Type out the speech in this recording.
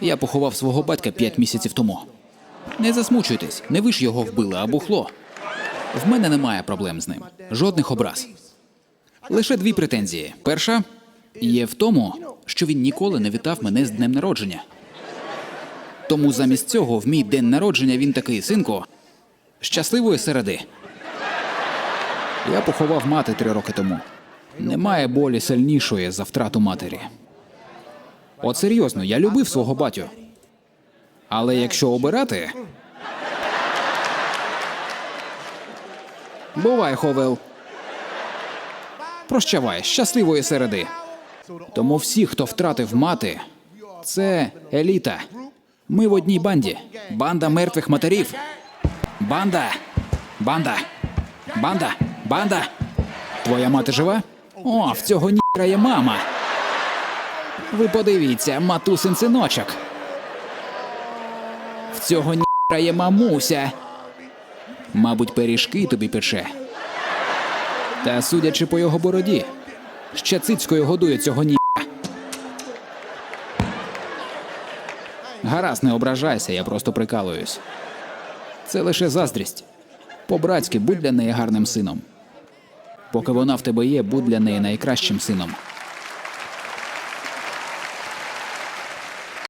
Я поховав свого батька п'ять місяців тому. Не засмучуйтесь, не ви ж його вбили, а бухло. В мене немає проблем з ним, жодних образ. Лише дві претензії. Перша є в тому, що він ніколи не вітав мене з днем народження. Тому замість цього в мій день народження він такий синку. Щасливої середи. Я поховав мати три роки тому. Немає болі сильнішої за втрату матері. От серйозно, я любив свого батю. Але якщо обирати. Бувай, Ховел. Прощавай, щасливої середи. Тому всі, хто втратив мати, це еліта. Ми в одній банді. Банда мертвих матерів. Банда. Банда. Банда. Банда. Твоя мати жива? О, в цього ніра є мама. Ви подивіться, матусин синочок. В цього ніра є мамуся. Мабуть, пиріжки тобі пече. Та судячи по його бороді, ще цицькою годує цього ні. Гаразд, не ображайся, я просто прикалуюсь. Це лише заздрість. По-братськи будь для неї гарним сином. Поки вона в тебе є, будь для неї найкращим сином.